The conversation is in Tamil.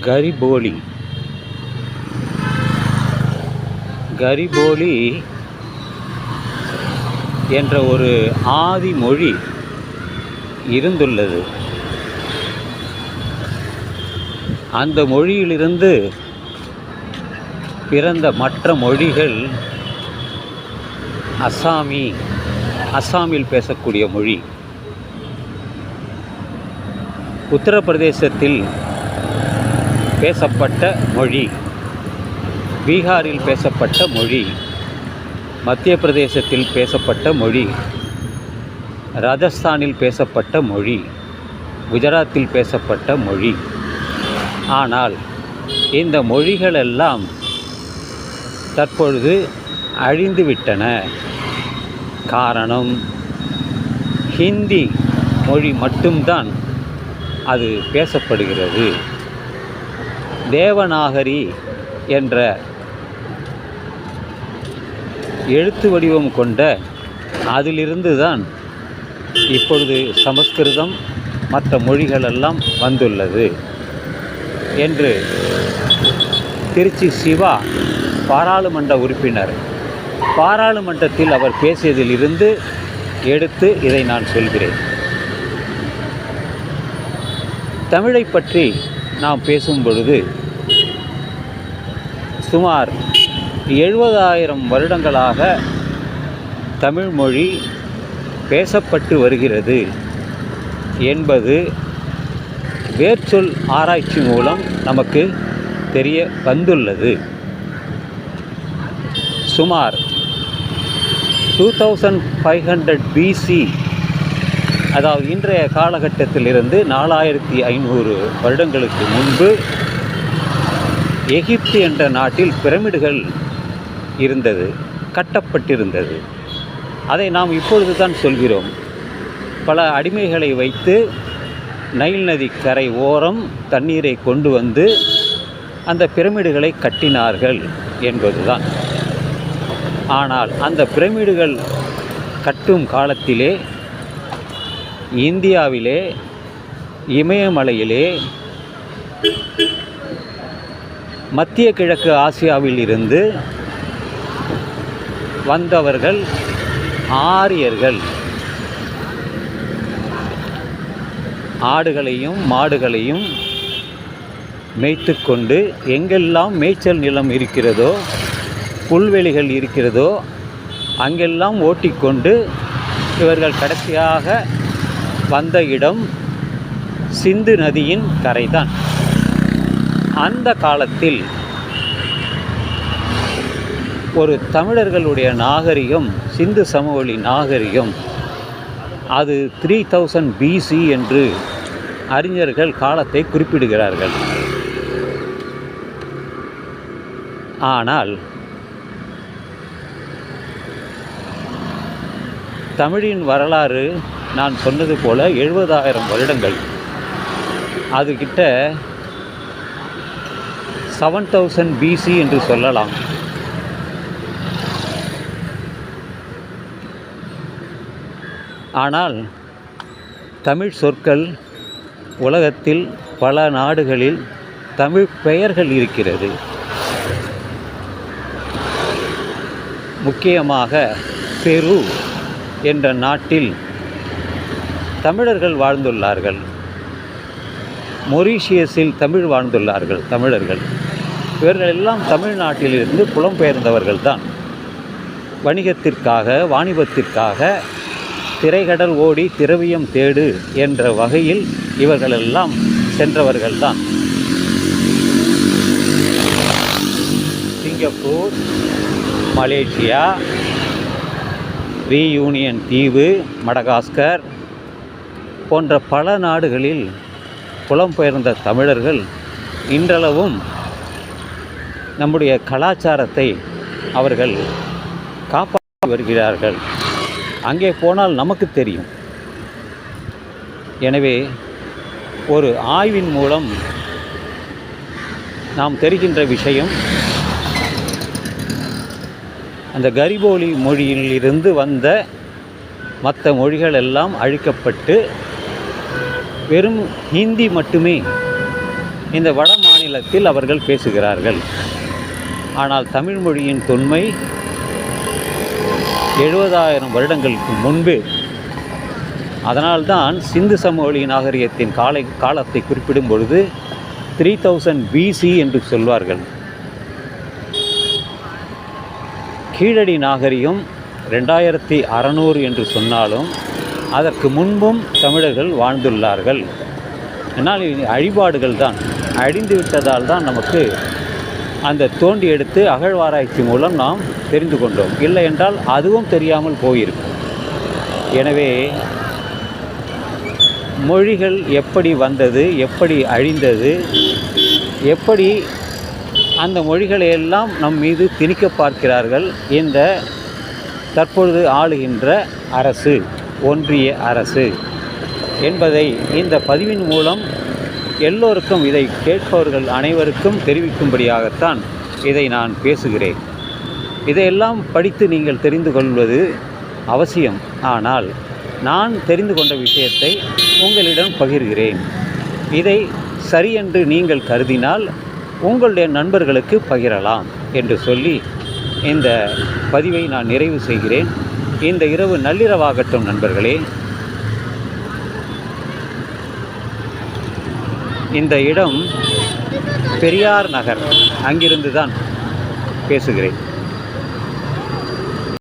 கரிபோலி. கரிபோலி என்ற ஒரு ஆதி மொழி இருந்துள்ளது. அந்த மொழியிலிருந்து பிறந்த மற்ற மொழிகள் அஸ்ஸாமி அஸ்ஸாமில் பேசக்கூடிய மொழி. உத்தரப்பிரதேசத்தில் பேசப்பட்ட மொழி. பீகாரில் பேசப்பட்ட மொழி. மத்திய பிரதேசத்தில் பேசப்பட்ட மொழி. ராஜஸ்தானில் பேசப்பட்ட மொழி. குஜராத்தில் பேசப்பட்ட மொழி. ஆனால் இந்த மொழிகளெல்லாம் தற்பொழுது அழிந்துவிட்டன. காரணம் ஹிந்தி மொழி மட்டும்தான் அது பேசப்படுகிறது. தேவநாகரி என்ற எழுத்து வடிவம் கொண்ட அதிலிருந்து தான் இப்பொழுது சமஸ்கிருதம் மற்ற மொழிகளெல்லாம் வந்துள்ளது என்று திருச்சி சிவா பாராளுமன்ற உறுப்பினர் பாராளுமன்றத்தில் அவர் பேசியதிலிருந்து எடுத்து இதை நான் சொல்கிறேன். தமிழை பற்றி நாம் பேசும் பொழுது சுமார் எழுபதாயிரம் வருடங்களாக தமிழ்மொழி பேசப்பட்டு வருகிறது என்பது வேர்ச்சொல் ஆராய்ச்சி மூலம் நமக்கு தெரிய வந்துள்ளது. சுமார் two thousand five hundred BC அதாவது இன்றைய காலகட்டத்திலிருந்து நாலாயிரத்தி ஐநூறு வருடங்களுக்கு முன்பு எகிப்து என்ற நாட்டில் பிரமிடுகள் இருந்தது கட்டப்பட்டிருந்தது. அதை நாம் இப்பொழுது தான் சொல்கிறோம். பல அடிமைகளை வைத்து நைல் நதி கரை ஓரம் தண்ணீரை கொண்டு வந்து அந்த பிரமிடுகளை கட்டினார்கள் என்பதுதான். ஆனால் அந்த பிரமிடுகள் கட்டும் காலத்திலே இந்தியாவிலே இமயமலையிலே மத்திய கிழக்கு ஆசியாவில் இருந்து வந்தவர்கள் ஆரியர்கள். ஆடுகளையும் மாடுகளையும் மேய்த்து கொண்டு எங்கெல்லாம் மேய்ச்சல் நிலம் இருக்கிறதோ புல்வெளிகள் இருக்கிறதோ அங்கெல்லாம் ஓட்டிக்கொண்டு இவர்கள் கடைசியாக வந்த இடம் சிந்து நதியின் கரைதான். அந்த காலத்தில் ஒரு தமிழர்களுடைய நாகரிகம் சிந்து சமவெளி நாகரிகம் அது த்ரீ தௌசண்ட் பிசி என்று அறிஞர்கள் காலத்தை குறிப்பிடுகிறார்கள். ஆனால் தமிழின் வரலாறு நான் சொன்னது போல எழுபதாயிரம் வருடங்கள். அதுகிட்ட செவன் தௌசண்ட் பிசி என்று சொல்லலாம். ஆனால் தமிழ் சொற்கள் உலகத்தில் பல நாடுகளில் தமிழ் பெயர்கள் இருக்கிறது. முக்கியமாக பெரு என்ற நாட்டில் தமிழர்கள் வாழ்ந்துள்ளார்கள். மொரீஷியஸில் தமிழ் வாழ்ந்துள்ளார்கள் தமிழர்கள். இவர்கள் எல்லாம் தமிழ்நாட்டிலிருந்து புலம்பெயர்ந்தவர்கள் தான் வணிகத்திற்காக வாணிபத்திற்காக திரைகடல் ஓடி திரவியம் தேடு என்ற வகையில் இவர்களெல்லாம் சென்றவர்கள்தான். சிங்கப்பூர் மலேசியா ரீயூனியன் தீவு மடகாஸ்கர் போன்ற பல நாடுகளில் புலம்பெயர்ந்த தமிழர்கள் இன்றளவும் நம்முடைய கலாச்சாரத்தை அவர்கள் காப்பாற்றி வருகிறார்கள். அங்கே போனால் நமக்கு தெரியும். எனவே ஒரு ஆய்வின் மூலம் நாம் தெரிகின்ற விஷயம் அந்த கரிபோலி மொழியிலிருந்து வந்த மற்ற மொழிகள் எல்லாம் அழிக்கப்பட்டு வெறும் ஹிந்தி மட்டுமே இந்த வட மாநிலத்தில் அவர்கள் பேசுகிறார்கள். ஆனால் தமிழ் மொழியின் தொன்மை எழுபதாயிரம் வருடங்களுக்கு முன்பு. அதனால்தான் சிந்து சமவெளி நாகரிகத்தின் காலை காலத்தை குறிப்பிடும் பொழுது த்ரீ தௌசண்ட் பிசி என்று சொல்வார்கள். கீழடி நாகரிகம் ரெண்டாயிரத்தி அறநூறு என்று சொன்னாலும் அதற்கு முன்பும் தமிழர்கள் வாழ்ந்துள்ளார்கள். என்னால் அழிபாடுகள் தான் அழிந்து விட்டதால் தான் நமக்கு அந்த தோண்டி எடுத்து அகழ்வாராய்ச்சி மூலம் நாம் தெரிந்து கொண்டோம். இல்லை என்றால் அதுவும் தெரியாமல் போயிருக்கும். எனவே மொழிகள் எப்படி வந்தது எப்படி அழிந்தது எப்படி அந்த மொழிகளை எல்லாம் நம் மீது திணிக்க பார்க்கிறார்கள் இந்த தற்பொழுது ஆளுகின்ற அரசு ஒன்றிய அரசு என்பதை இந்த பதிவின் மூலம் எல்லோருக்கும் இதை கேட்பவர்கள் அனைவருக்கும் தெரிவிக்கும்படியாகத்தான் இதை நான் பேசுகிறேன். இதையெல்லாம் படித்து நீங்கள் தெரிந்து கொள்வது அவசியம். ஆனால் நான் தெரிந்து கொண்ட விஷயத்தை உங்களிடம் பகிர்கிறேன். இதை சரியென்று நீங்கள் கருதினால் உங்களுடைய நண்பர்களுக்கு பகிரலாம் என்று சொல்லி இந்த பதிவை நான் நிறைவு செய்கிறேன். இந்த இரவு நள்ளிரவாகட்டும் நண்பர்களே. இந்த இடம் பெரியார் நகர். அங்கிருந்து தான் பேசுகிறேன்.